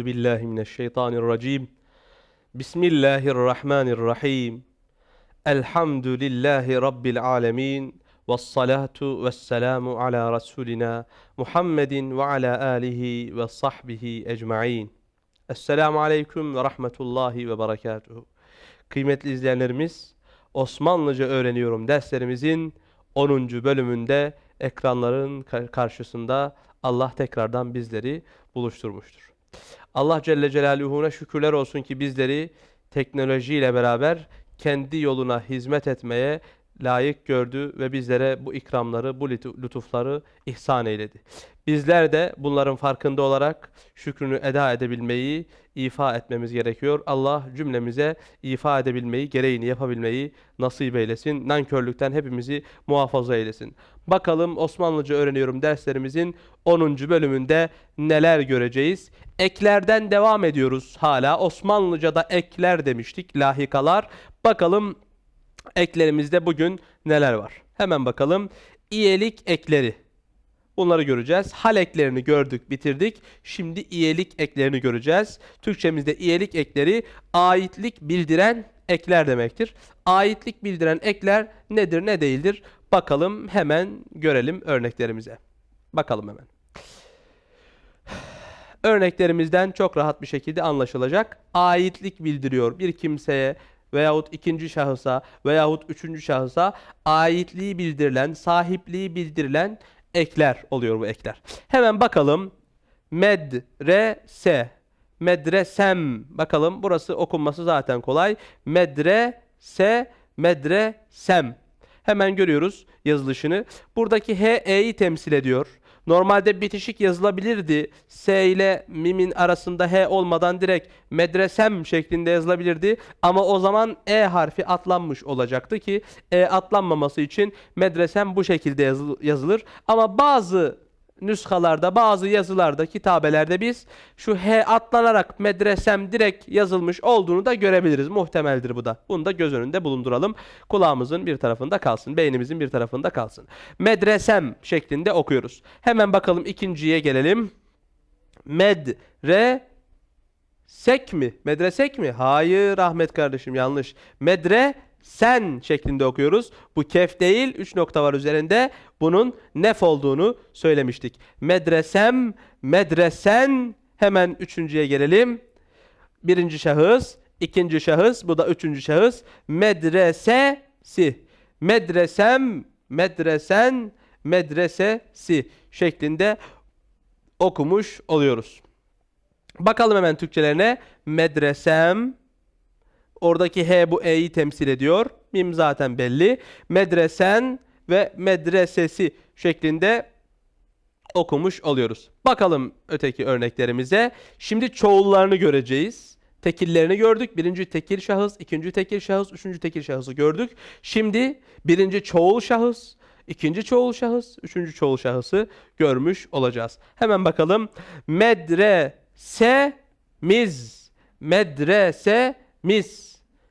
Euzu billahi mineşşeytanirracim. Bismillahirrahmanirrahim. Elhamdülillahi rabbil alamin. Ves salatu vesselamu ala rasulina Muhammedin ve ala alihi ve sahbihi ecmaîn. Esselamu aleyküm ve rahmetullahi ve berekatuhu. Kıymetli izleyenlerimiz, Osmanlıca öğreniyorum derslerimizin 10. bölümünde ekranların ka- karşısında Allah tekrardan bizleri buluşturmuştur. Allah Celle Celaluhu'na şükürler olsun ki bizleri teknolojiyle beraber kendi yoluna hizmet etmeye layık gördü ve bizlere bu ikramları, bu lütu- lütufları ihsan eyledi. Bizler de bunların farkında olarak şükrünü eda edebilmeyi, ifa etmemiz gerekiyor. Allah cümlemize ifa edebilmeyi, gereğini yapabilmeyi nasip eylesin. Nankörlükten hepimizi muhafaza eylesin. Bakalım Osmanlıca öğreniyorum derslerimizin 10. bölümünde neler göreceğiz? Eklerden devam ediyoruz hala. Osmanlıca'da ekler demiştik, lahikalar. Bakalım eklerimizde bugün neler var? Hemen bakalım. İyelik ekleri. Bunları göreceğiz. Hal eklerini gördük, bitirdik. Şimdi iyelik eklerini göreceğiz. Türkçemizde iyelik ekleri aitlik bildiren ekler demektir. Aitlik bildiren ekler nedir, ne değildir? Bakalım hemen görelim örneklerimize. Bakalım hemen. Örneklerimizden çok rahat bir şekilde anlaşılacak. Aitlik bildiriyor bir kimseye veyahut ikinci şahısa veyahut üçüncü şahısa aitliği bildirilen, sahipliği bildirilen ekler oluyor bu ekler. Hemen bakalım. Medrese. Medresem. Bakalım burası okunması zaten kolay. Medrese, medresem. Hemen görüyoruz yazılışını. Buradaki H, E'yi temsil ediyor. Normalde bitişik yazılabilirdi. S ile mimin arasında H olmadan direkt medresem şeklinde yazılabilirdi. Ama o zaman E harfi atlanmış olacaktı ki E atlanmaması için medresem bu şekilde yazıl- yazılır. Ama bazı nüshalarda, bazı yazılarda, kitabelerde biz şu H atlanarak medresem direkt yazılmış olduğunu da görebiliriz. Muhtemeldir bu da. Bunu da göz önünde bulunduralım. Kulağımızın bir tarafında kalsın, beynimizin bir tarafında kalsın. Medresem şeklinde okuyoruz. Hemen bakalım ikinciye gelelim. Medre Sek mi? Medresek mi? Hayır Ahmet kardeşim yanlış. Medre sen şeklinde okuyoruz. Bu kef değil. 3 nokta var üzerinde. Bunun nef olduğunu söylemiştik. Medresem, medresen. Hemen üçüncüye gelelim. Birinci şahıs, ikinci şahıs, bu da üçüncü şahıs. Medresesi. Medresem, medresen, medresesi şeklinde okumuş oluyoruz. Bakalım hemen Türkçelerine. Medresem. Oradaki H bu E'yi temsil ediyor. Mim zaten belli. Medresen ve medresesi şeklinde okumuş oluyoruz. Bakalım öteki örneklerimize. Şimdi çoğullarını göreceğiz. Tekillerini gördük. Birinci tekil şahıs, ikinci tekil şahıs, üçüncü tekil şahısı gördük. Şimdi birinci çoğul şahıs, ikinci çoğul şahıs, üçüncü çoğul şahısı görmüş olacağız. Hemen bakalım. Medresemiz. Medresemiz.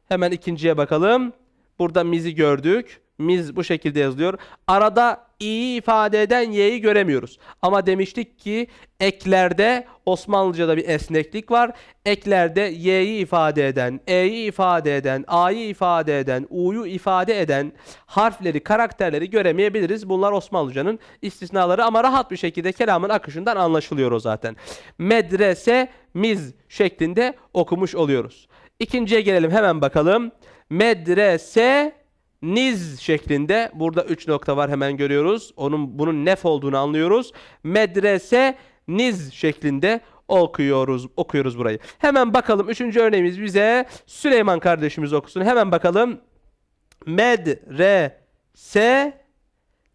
Hemen ikinciye bakalım. Burada mizi gördük. Miz bu şekilde yazılıyor. Arada i'yi ifade eden y'yi göremiyoruz. Ama demiştik ki eklerde Osmanlıca'da bir esneklik var. Eklerde y'yi ifade eden, e'yi ifade eden, a'yı ifade eden, u'yu ifade eden harfleri, karakterleri göremeyebiliriz. Bunlar Osmanlıca'nın istisnaları ama rahat bir şekilde kelamın akışından anlaşılıyor o zaten. Medrese, miz şeklinde okumuş oluyoruz. İkinciye gelelim hemen bakalım. Medrese niz şeklinde burada 3 nokta var hemen görüyoruz. Onun bunun nef olduğunu anlıyoruz. Medrese niz şeklinde okuyoruz okuyoruz burayı. Hemen bakalım 3. örneğimiz bize Süleyman kardeşimiz okusun. Hemen bakalım. Medrese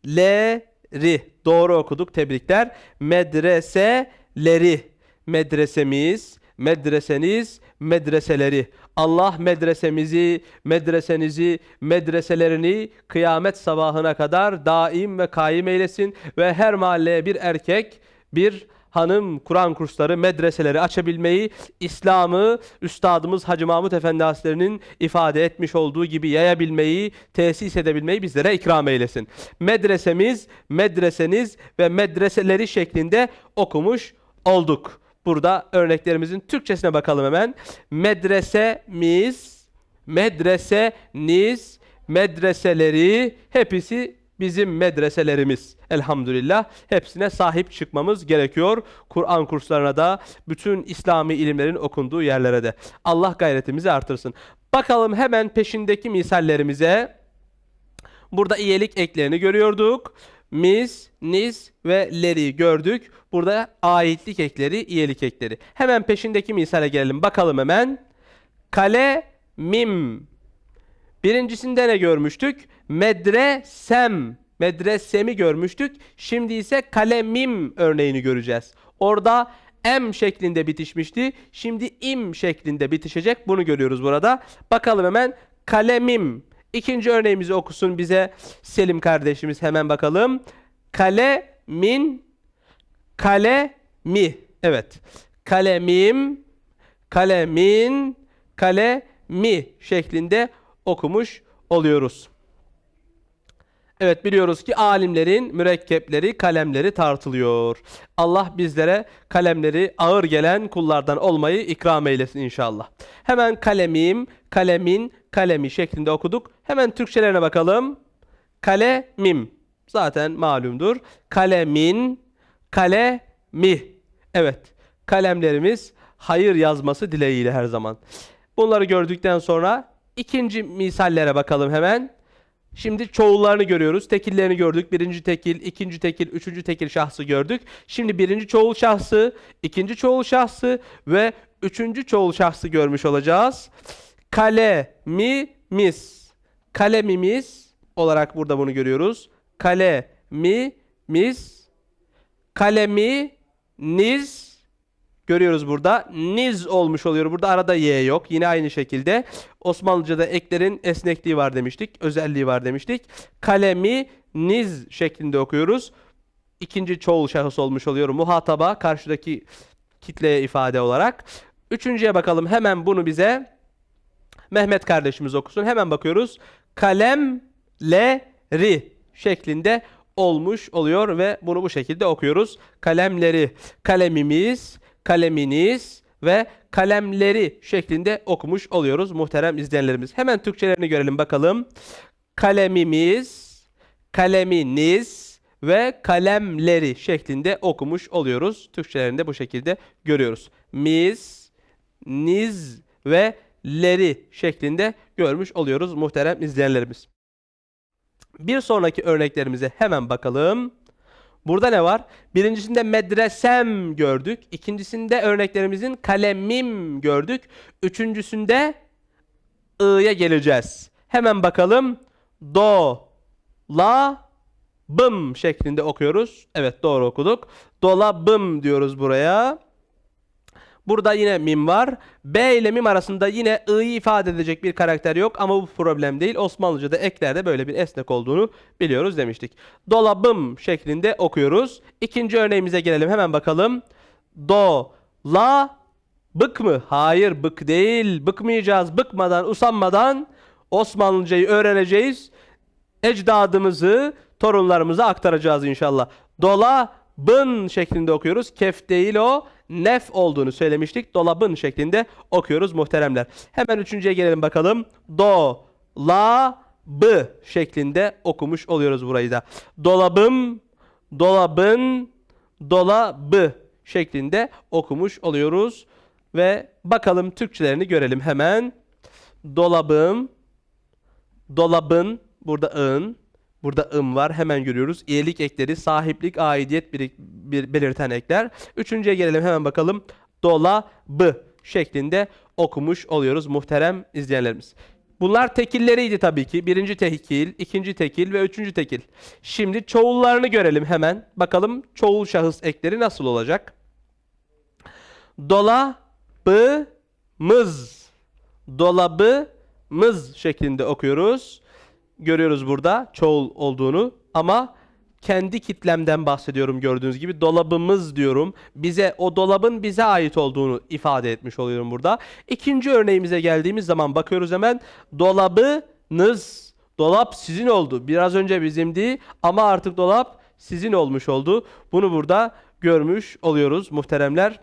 leri. Doğru okuduk. Tebrikler. Medreseleri. Medresemiz, medreseniz, medreseleri. Allah medresemizi, medresenizi, medreselerini kıyamet sabahına kadar daim ve kaim eylesin ve her mahalleye bir erkek, bir hanım Kur'an kursları, medreseleri açabilmeyi, İslam'ı Üstadımız Hacı Mahmut Efendi Hazretleri'nin ifade etmiş olduğu gibi yayabilmeyi, tesis edebilmeyi bizlere ikram eylesin. Medresemiz, medreseniz ve medreseleri şeklinde okumuş olduk. Burada örneklerimizin Türkçesine bakalım hemen. Medresemiz, medreseniz, medreseleri hepsi bizim medreselerimiz. Elhamdülillah hepsine sahip çıkmamız gerekiyor. Kur'an kurslarına da bütün İslami ilimlerin okunduğu yerlere de. Allah gayretimizi artırsın. Bakalım hemen peşindeki misallerimize. Burada iyilik eklerini görüyorduk. Mis, nis ve leri gördük. Burada aitlik ekleri, iyilik ekleri. Hemen peşindeki misale gelelim. Bakalım hemen. Kale, mim. Birincisinde ne görmüştük? Medresem. Medresemi görmüştük. Şimdi ise kalemim örneğini göreceğiz. Orada em şeklinde bitişmişti. Şimdi im şeklinde bitişecek. Bunu görüyoruz burada. Bakalım hemen kalemim. İkinci örneğimizi okusun bize Selim kardeşimiz hemen bakalım. Kale min kale mi. Evet. Kalemim kalemin kale mi şeklinde okumuş oluyoruz. Evet biliyoruz ki alimlerin mürekkepleri, kalemleri tartılıyor. Allah bizlere kalemleri ağır gelen kullardan olmayı ikram eylesin inşallah. Hemen kalemim, kalemin, kalemi şeklinde okuduk. Hemen Türkçelerine bakalım. Kalemim. Zaten malumdur. Kalemin, kalemi. Evet. Kalemlerimiz hayır yazması dileğiyle her zaman. Bunları gördükten sonra ikinci misallere bakalım hemen. Şimdi çoğullarını görüyoruz. Tekillerini gördük. Birinci tekil, ikinci tekil, üçüncü tekil şahsı gördük. Şimdi birinci çoğul şahsı, ikinci çoğul şahsı ve üçüncü çoğul şahsı görmüş olacağız. Kalemimiz. Kalemimiz olarak burada bunu görüyoruz. Kalemimiz. Kaleminiz. Görüyoruz burada. Niz olmuş oluyor. Burada arada y yok. Yine aynı şekilde. Osmanlıca'da eklerin esnekliği var demiştik. Özelliği var demiştik. Kalemi niz şeklinde okuyoruz. İkinci çoğul şahıs olmuş oluyor. Muhataba karşıdaki kitleye ifade olarak. Üçüncüye bakalım. Hemen bunu bize Mehmet kardeşimiz okusun. Hemen bakıyoruz. Kalemleri şeklinde olmuş oluyor ve bunu bu şekilde okuyoruz. Kalemleri, kalemimiz, kaleminiz ve kalemleri şeklinde okumuş oluyoruz muhterem izleyenlerimiz. Hemen Türkçelerini görelim bakalım. Kalemimiz, kaleminiz ve kalemleri şeklinde okumuş oluyoruz. Türkçelerini de bu şekilde görüyoruz. Mis, niz ve leri şeklinde görmüş oluyoruz muhterem izleyenlerimiz. Bir sonraki örneklerimize hemen bakalım. Burada ne var? Birincisinde medresem gördük. İkincisinde örneklerimizin kalemim gördük. Üçüncüsünde ı'ya geleceğiz. Hemen bakalım. Do, la, bım şeklinde okuyoruz. Evet doğru okuduk. Dolabım diyoruz buraya. Burada yine mim var. B ile mim arasında yine i'yi ifade edecek bir karakter yok ama bu problem değil. Osmanlıca'da eklerde böyle bir esnek olduğunu biliyoruz demiştik. Dolabım şeklinde okuyoruz. İkinci örneğimize gelelim hemen bakalım. Do, la, bık mı? Hayır bık değil. Bıkmayacağız. Bıkmadan, usanmadan Osmanlıcayı öğreneceğiz. Ecdadımızı torunlarımıza aktaracağız inşallah. Dola, bın şeklinde okuyoruz. Kef değil o nef olduğunu söylemiştik. Dolabın şeklinde okuyoruz muhteremler. Hemen üçüncüye gelelim bakalım. Do, la, bı şeklinde okumuş oluyoruz burayı da. Dolabım, dolabın, dolabı şeklinde okumuş oluyoruz. Ve bakalım Türkçelerini görelim hemen. Dolabım, dolabın, burada ın, Burada ım var. Hemen görüyoruz. İyilik ekleri, sahiplik, aidiyet bir, bir belirten ekler. Üçüncüye gelelim hemen bakalım. Dolabı şeklinde okumuş oluyoruz muhterem izleyenlerimiz. Bunlar tekilleriydi tabii ki. Birinci tekil, ikinci tekil ve üçüncü tekil. Şimdi çoğullarını görelim hemen. Bakalım çoğul şahıs ekleri nasıl olacak? Dolabımız. Dolabımız şeklinde okuyoruz görüyoruz burada çoğul olduğunu ama kendi kitlemden bahsediyorum gördüğünüz gibi. Dolabımız diyorum. Bize o dolabın bize ait olduğunu ifade etmiş oluyorum burada. İkinci örneğimize geldiğimiz zaman bakıyoruz hemen. Dolabınız. Dolap sizin oldu. Biraz önce bizimdi ama artık dolap sizin olmuş oldu. Bunu burada görmüş oluyoruz muhteremler.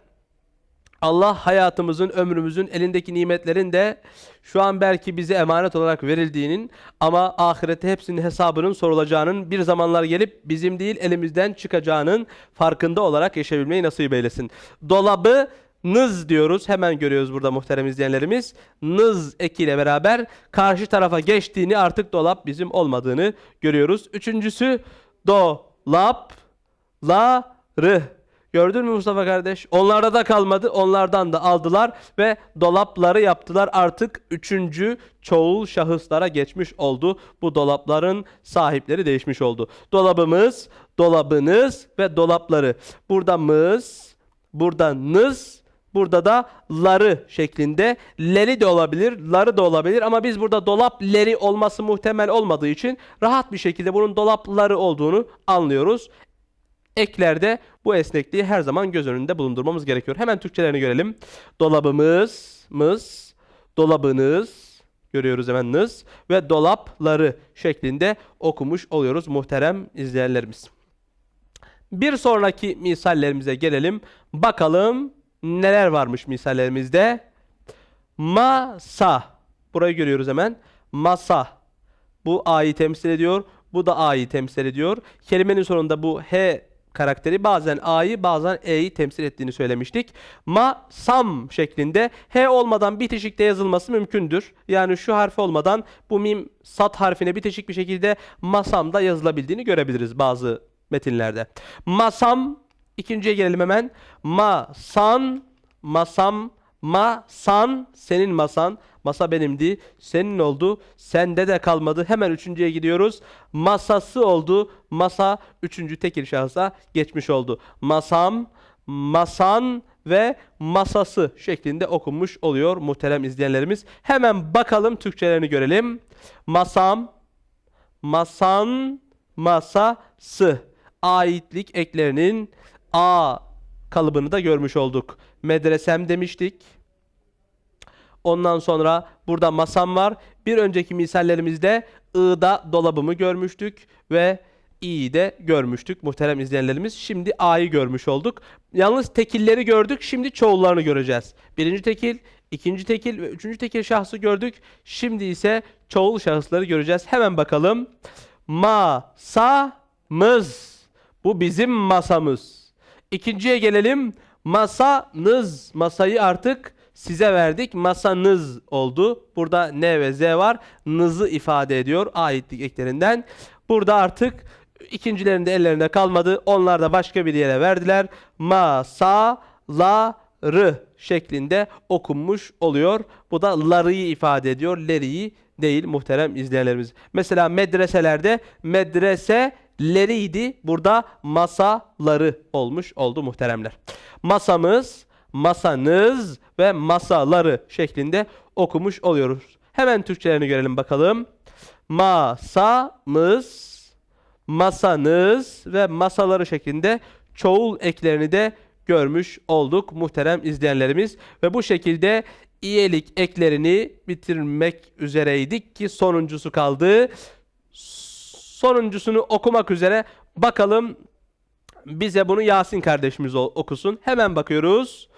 Allah hayatımızın, ömrümüzün elindeki nimetlerin de şu an belki bize emanet olarak verildiğinin ama ahirette hepsinin hesabının sorulacağının bir zamanlar gelip bizim değil elimizden çıkacağının farkında olarak yaşayabilmeyi nasip eylesin. Dolabı nız diyoruz. Hemen görüyoruz burada muhterem izleyenlerimiz. Nız ekiyle beraber karşı tarafa geçtiğini artık dolap bizim olmadığını görüyoruz. Üçüncüsü dolap ları. Gördün mü Mustafa kardeş? Onlarda da kalmadı. Onlardan da aldılar ve dolapları yaptılar. Artık üçüncü çoğul şahıslara geçmiş oldu. Bu dolapların sahipleri değişmiş oldu. Dolabımız, dolabınız ve dolapları. Burada mız, burada nız, burada da ları şeklinde. Leri de olabilir, ları da olabilir ama biz burada dolap leri olması muhtemel olmadığı için rahat bir şekilde bunun dolapları olduğunu anlıyoruz eklerde bu esnekliği her zaman göz önünde bulundurmamız gerekiyor. Hemen Türkçelerini görelim. Dolabımız, mız, dolabınız, görüyoruz hemen nız ve dolapları şeklinde okumuş oluyoruz muhterem izleyenlerimiz. Bir sonraki misallerimize gelelim. Bakalım neler varmış misallerimizde. Masa. Burayı görüyoruz hemen. Masa. Bu A'yı temsil ediyor. Bu da A'yı temsil ediyor. Kelimenin sonunda bu H karakteri bazen A'yı bazen E'yi temsil ettiğini söylemiştik. Ma, sam şeklinde H olmadan bitişikte yazılması mümkündür. Yani şu harf olmadan bu mim sat harfine bitişik bir şekilde masamda yazılabildiğini görebiliriz bazı metinlerde. Masam, ikinciye gelelim hemen. Masan, masam, masan, senin masan. Masa benimdi, senin oldu, sende de kalmadı. Hemen üçüncüye gidiyoruz. Masası oldu, masa üçüncü tekil şahısa geçmiş oldu. Masam, masan ve masası şeklinde okunmuş oluyor muhterem izleyenlerimiz. Hemen bakalım Türkçelerini görelim. Masam, masan, masası. Aitlik eklerinin A kalıbını da görmüş olduk. Medresem demiştik. Ondan sonra burada masam var. Bir önceki misallerimizde I'da dolabımı görmüştük ve İ'yi de görmüştük muhterem izleyenlerimiz. Şimdi A'yı görmüş olduk. Yalnız tekilleri gördük. Şimdi çoğullarını göreceğiz. Birinci tekil, ikinci tekil ve üçüncü tekil şahsı gördük. Şimdi ise çoğul şahısları göreceğiz. Hemen bakalım. Masamız. Bu bizim masamız. İkinciye gelelim. Masanız. Masayı artık size verdik. Masanız oldu. Burada ne ve z var. Nızı ifade ediyor aitlik eklerinden. Burada artık ikincilerin de ellerinde kalmadı. Onlar da başka bir yere verdiler. Masaları şeklinde okunmuş oluyor. Bu da larıyı ifade ediyor. Leriyi değil muhterem izleyenlerimiz. Mesela medreselerde medreseleriydi. Burada masaları olmuş oldu muhteremler. Masamız, masanız ve masaları şeklinde okumuş oluyoruz. Hemen Türkçelerini görelim bakalım. Masamız, masanız ve masaları şeklinde çoğul eklerini de görmüş olduk muhterem izleyenlerimiz. Ve bu şekilde iyelik eklerini bitirmek üzereydik ki sonuncusu kaldı. Sonuncusunu okumak üzere bakalım bize bunu Yasin kardeşimiz okusun. Hemen bakıyoruz.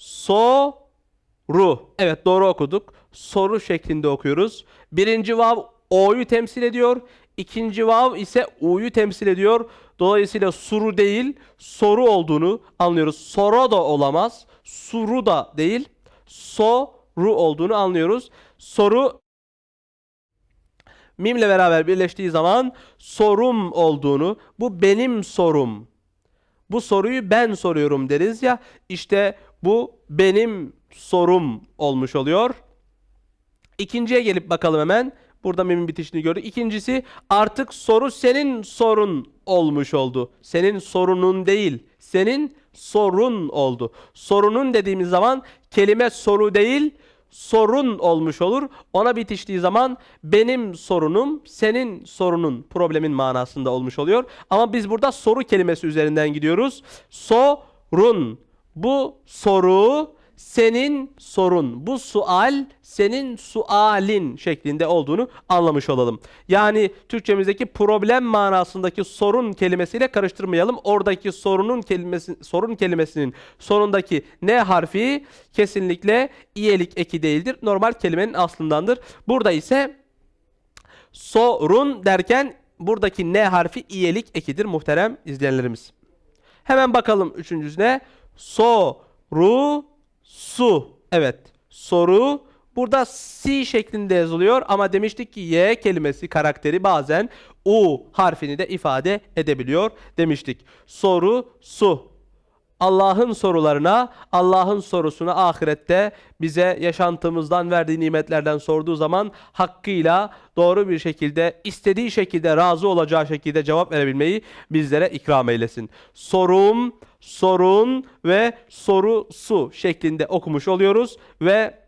Soru. Evet doğru okuduk. Soru şeklinde okuyoruz. Birinci vav o'yu temsil ediyor. İkinci vav ise u'yu temsil ediyor. Dolayısıyla suru değil, soru olduğunu anlıyoruz. Soro da olamaz. Suru da değil. Soru olduğunu anlıyoruz. Soru mimle beraber birleştiği zaman sorum olduğunu, bu benim sorum. Bu soruyu ben soruyorum deriz ya. İşte bu benim sorum olmuş oluyor. İkinciye gelip bakalım hemen. Burada mimin bitişini gördük. İkincisi artık soru senin sorun olmuş oldu. Senin sorunun değil. Senin sorun oldu. Sorunun dediğimiz zaman kelime soru değil sorun olmuş olur. Ona bitiştiği zaman benim sorunum senin sorunun problemin manasında olmuş oluyor. Ama biz burada soru kelimesi üzerinden gidiyoruz. Sorun. Bu soru senin sorun. Bu sual senin sualin şeklinde olduğunu anlamış olalım. Yani Türkçemizdeki problem manasındaki sorun kelimesiyle karıştırmayalım. Oradaki sorunun kelimesi sorun kelimesinin sonundaki ne harfi kesinlikle iyelik eki değildir. Normal kelimenin aslındandır. Burada ise sorun derken buradaki ne harfi iyelik ekidir muhterem izleyenlerimiz. Hemen bakalım üçüncüsüne. Soru su. Evet. Soru burada si şeklinde yazılıyor ama demiştik ki y kelimesi karakteri bazen u harfini de ifade edebiliyor demiştik. Soru su. Allah'ın sorularına, Allah'ın sorusuna ahirette bize yaşantımızdan verdiği nimetlerden sorduğu zaman hakkıyla doğru bir şekilde istediği şekilde razı olacağı şekilde cevap verebilmeyi bizlere ikram eylesin. Sorum, sorun ve sorusu şeklinde okumuş oluyoruz ve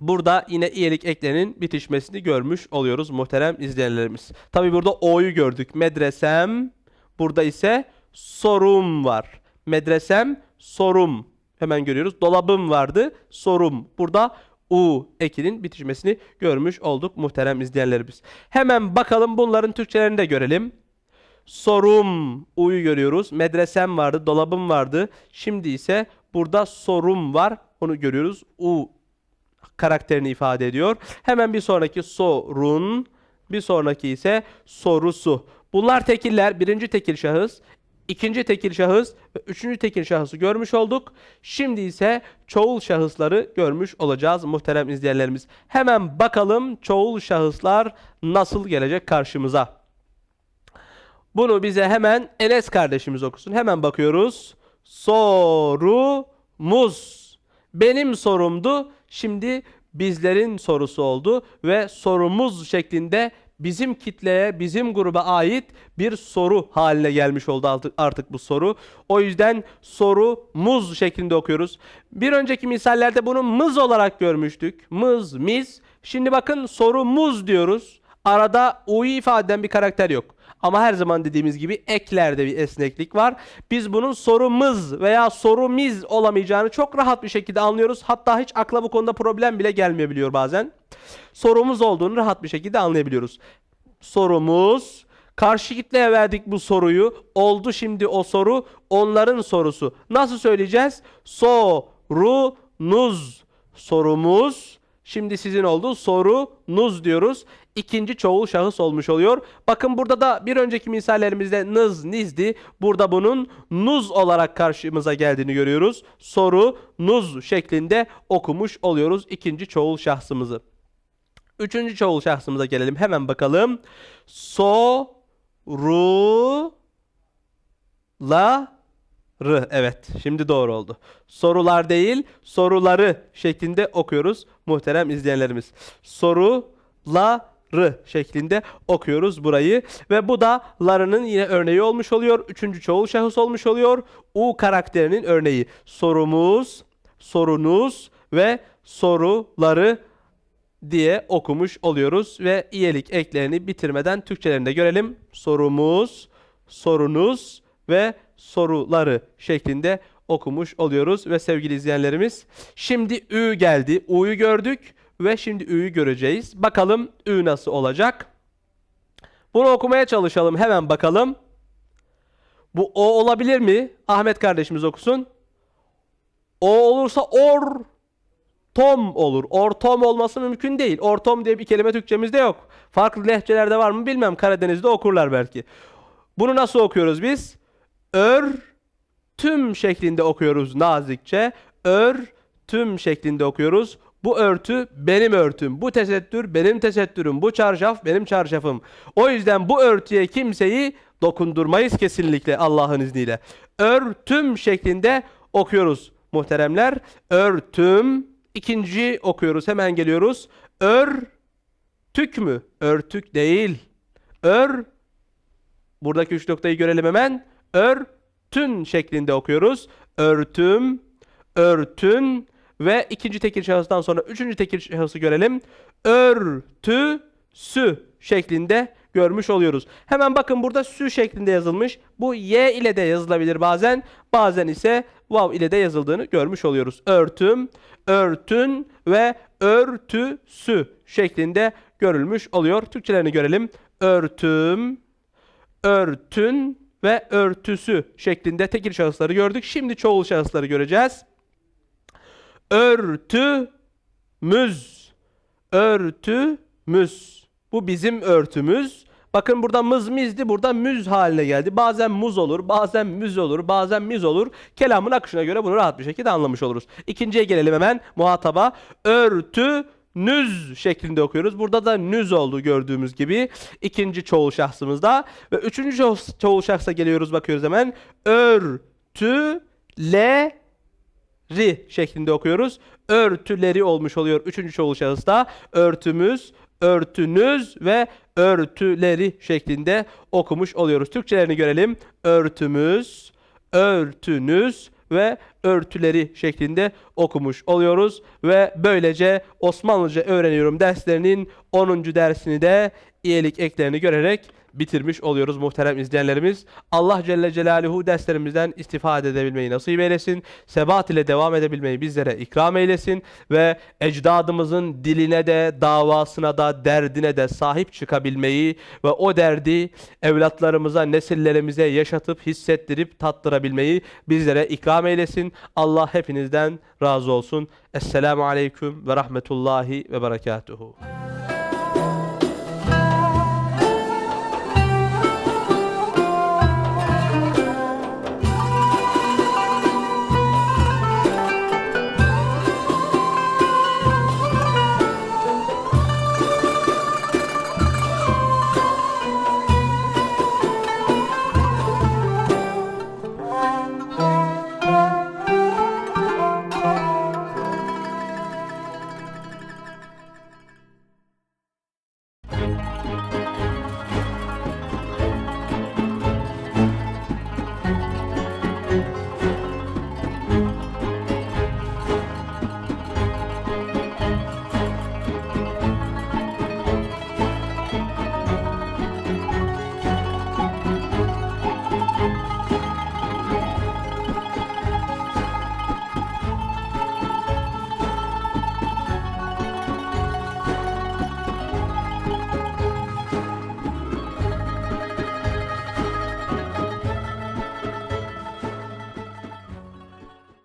Burada yine iyilik eklerinin bitişmesini görmüş oluyoruz muhterem izleyenlerimiz. Tabi burada o'yu gördük. Medresem. Burada ise sorum var. Medresem sorum. Hemen görüyoruz. Dolabım vardı. Sorum. Burada u ekinin bitişmesini görmüş olduk muhterem izleyenlerimiz. Hemen bakalım bunların Türkçelerini de görelim. Sorum u'yu görüyoruz. Medresem vardı, dolabım vardı. Şimdi ise burada sorum var. Onu görüyoruz. U karakterini ifade ediyor. Hemen bir sonraki sorun, bir sonraki ise sorusu. Bunlar tekiller. Birinci tekil şahıs, ikinci tekil şahıs ve üçüncü tekil şahısı görmüş olduk. Şimdi ise çoğul şahısları görmüş olacağız muhterem izleyenlerimiz. Hemen bakalım çoğul şahıslar nasıl gelecek karşımıza. Bunu bize hemen Enes kardeşimiz okusun. Hemen bakıyoruz. Sorumuz. Benim sorumdu. Şimdi bizlerin sorusu oldu ve sorumuz şeklinde bizim kitleye, bizim gruba ait bir soru haline gelmiş oldu artık, artık bu soru. O yüzden soru muz şeklinde okuyoruz. Bir önceki misallerde bunu mız olarak görmüştük. Mız, miz. Şimdi bakın soru muz diyoruz. Arada u'yu ifade eden bir karakter yok. Ama her zaman dediğimiz gibi eklerde bir esneklik var. Biz bunun sorumuz veya sorumiz olamayacağını çok rahat bir şekilde anlıyoruz. Hatta hiç akla bu konuda problem bile gelmeyebiliyor bazen. Sorumuz olduğunu rahat bir şekilde anlayabiliyoruz. Sorumuz Karşı kitleye verdik bu soruyu. Oldu şimdi o soru onların sorusu. Nasıl söyleyeceğiz? Sorunuz. Sorumuz Şimdi sizin oldu. Sorunuz diyoruz. İkinci çoğul şahıs olmuş oluyor. Bakın burada da bir önceki misallerimizde nız, nizdi. Burada bunun nuz olarak karşımıza geldiğini görüyoruz. Soru, nuz şeklinde okumuş oluyoruz ikinci çoğul şahsımızı. Üçüncü çoğul şahsımıza gelelim. Hemen bakalım. Soru la rı. Evet, şimdi doğru oldu. Sorular değil, soruları şeklinde okuyoruz muhterem izleyenlerimiz. Soruları şeklinde okuyoruz burayı ve bu da larının yine örneği olmuş oluyor. Üçüncü çoğul şahıs olmuş oluyor. U karakterinin örneği. Sorumuz, sorunuz ve soruları diye okumuş oluyoruz ve iyilik eklerini bitirmeden Türkçelerinde görelim. Sorumuz, sorunuz ve soruları şeklinde okumuş oluyoruz ve sevgili izleyenlerimiz şimdi ü geldi. U'yu gördük ve şimdi ü'yü göreceğiz. Bakalım ü nasıl olacak? Bunu okumaya çalışalım. Hemen bakalım. Bu o olabilir mi? Ahmet kardeşimiz okusun. O olursa or tom olur. Ortom olması mümkün değil. Ortom diye bir kelime Türkçemizde yok. Farklı lehçelerde var mı bilmem. Karadeniz'de okurlar belki. Bunu nasıl okuyoruz biz? Ör tüm şeklinde okuyoruz nazikçe. Ör tüm şeklinde okuyoruz. Bu örtü benim örtüm. Bu tesettür benim tesettürüm. Bu çarşaf benim çarşafım. O yüzden bu örtüye kimseyi dokundurmayız kesinlikle Allah'ın izniyle. Örtüm şeklinde okuyoruz muhteremler. Örtüm. İkinci okuyoruz. Hemen geliyoruz. Örtük mü? Örtük değil. Ör. Buradaki üç noktayı görelim hemen. Örtün şeklinde okuyoruz. Örtüm, örtün ve ikinci tekil şahıstan sonra üçüncü tekil şahısı görelim. Örtüsü şeklinde görmüş oluyoruz. Hemen bakın burada sü şeklinde yazılmış. Bu y ile de yazılabilir bazen. Bazen ise vav ile de yazıldığını görmüş oluyoruz. Örtüm, örtün ve örtüsü şeklinde görülmüş oluyor. Türkçelerini görelim. Örtüm, örtün ve örtüsü şeklinde tekil şahısları gördük. Şimdi çoğul şahısları göreceğiz. Örtümüz, örtümüz. Bu bizim örtümüz. Bakın burada mız mizdi, burada müz haline geldi. Bazen muz olur, bazen müz olur, bazen miz olur. Kelamın akışına göre bunu rahat bir şekilde anlamış oluruz. İkinciye gelelim hemen muhataba. Örtünüz şeklinde okuyoruz. Burada da nüz oldu gördüğümüz gibi. İkinci çoğul şahsımızda. Ve üçüncü çoğul, şahsa geliyoruz bakıyoruz hemen. Örtüleri şeklinde okuyoruz. Örtüleri olmuş oluyor. Üçüncü çoğul şahısta örtümüz, örtünüz ve örtüleri şeklinde okumuş oluyoruz. Türkçelerini görelim. Örtümüz, örtünüz ve örtüleri şeklinde okumuş oluyoruz ve böylece Osmanlıca öğreniyorum derslerinin 10. dersini de iyilik eklerini görerek bitirmiş oluyoruz muhterem izleyenlerimiz. Allah Celle Celaluhu derslerimizden istifade edebilmeyi nasip eylesin. Sebat ile devam edebilmeyi bizlere ikram eylesin ve ecdadımızın diline de davasına da derdine de sahip çıkabilmeyi ve o derdi evlatlarımıza, nesillerimize yaşatıp hissettirip tattırabilmeyi bizlere ikram eylesin. Allah hepinizden razı olsun. Esselamu Aleyküm ve Rahmetullahi ve Berekatuhu.